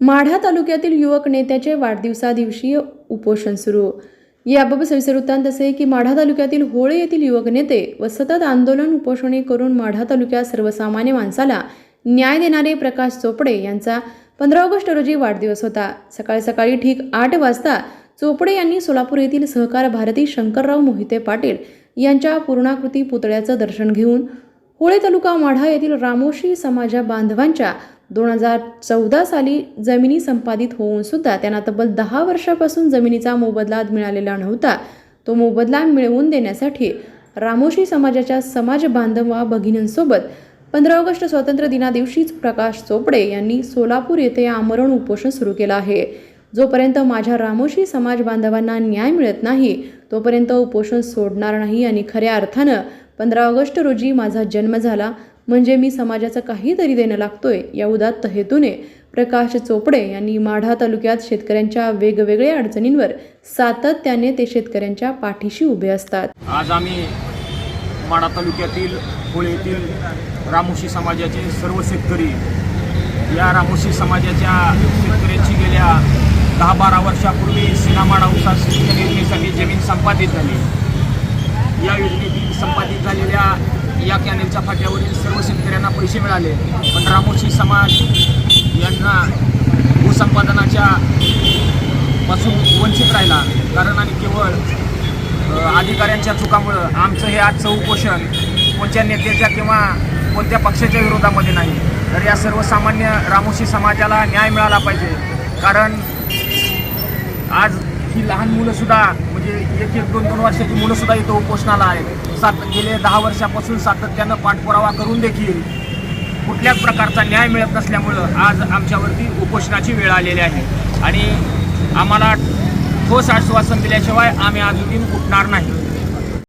माढा तालुक्यातील युवक नेत्याचे वाढदिवसादिवशीय उपोषण सुरू. याबाबत सविस्तर वृत्तांत असे की माढा तालुक्यातील होळे येथील युवक नेते व सतत आंदोलन उपोषणे करून माढा तालुक्यात सर्वसामान्य माणसाला न्याय देणारे प्रकाश चोपडे यांचा पंधरा ऑगस्ट रोजी वाढदिवस होता. सकाळी सकाळी ठीक आठ वाजता चोपडे यांनी सोलापूर येथील सहकार भारती शंकरराव मोहिते पाटील यांच्या पूर्णाकृती पुतळ्याचं दर्शन घेऊन होळे तालुका माढा येथील रामोशी समाजा बांधवांच्या दोन हजार चौदा साली जमिनी संपादित होऊन सुद्धा त्यांना तब्बल दहा वर्षापासून जमिनीचा मोबदला मिळालेला नव्हता. तो मोबदला मिळवून देण्यासाठी रामोशी समाजाच्या समाज बांधव भगिनींसोबत पंधरा ऑगस्ट स्वातंत्र्य दिनादिवशीच प्रकाश चोपडे यांनी सोलापूर येथे आमरण उपोषण सुरू केलं आहे. जोपर्यंत माझ्या रामोशी समाज बांधवांना न्याय मिळत नाही तोपर्यंत उपोषण सोडणार नाही आणि खऱ्या अर्थानं पंधरा ऑगस्ट रोजी माझा जन्म झाला. म्हणजे मी समाजाचं काहीतरी देणं लागतोय या उदात्त हेतूने. प्रकाश चोपडे यांनी माढा तालुक्यात शेतकऱ्यांच्या वेगवेगळ्या अडचणींवर सातत्याने ते शेतकऱ्यांच्या पाठीशी उभे असतात. आज आम्ही माढा तालुक्यातील होळे येथील रामोशी समाजाचे सर्व शेतकरी या रामोशी समाजाच्या शेतकऱ्यांची गेल्या दहा बारा वर्षापूर्वी सिनामाडा उसास योजनेसाठी जमीन संपादित झाली. या योजनेतील संपादित झालेल्या या कॅनेलच्या फाट्यावरील सर्व शेतकऱ्यांना पैसे मिळाले. पण रामोशी समाज यांना भूसंपादनाच्या पासून वंचित राहिला. कारण आणि केवळ अधिकाऱ्यांच्या चुकामुळं आमचं हे आजचं उपोषण कोणत्या नेत्याच्या किंवा कोणत्या पक्षाच्या विरोधामध्ये नाही. तर या सर्वसामान्य रामोशी समाजाला न्याय मिळाला पाहिजे. कारण आज ही लहान मुलंसुद्धा म्हणजे एक एक दोन दोन वर्षाची मुलंसुद्धा इथं उपोषणाला आहेत. सात गेले दहा वर्षापासून सातत्यानं पाठपुरावा करून देखील कुठल्याच प्रकारचा न्याय मिळत नसल्यामुळं आज आमच्यावरती उपोषणाची वेळ आलेली आहे. आणि आम्हाला ठोस आश्वासन दिल्याशिवाय आम्ही अजूनही उठणार नाही.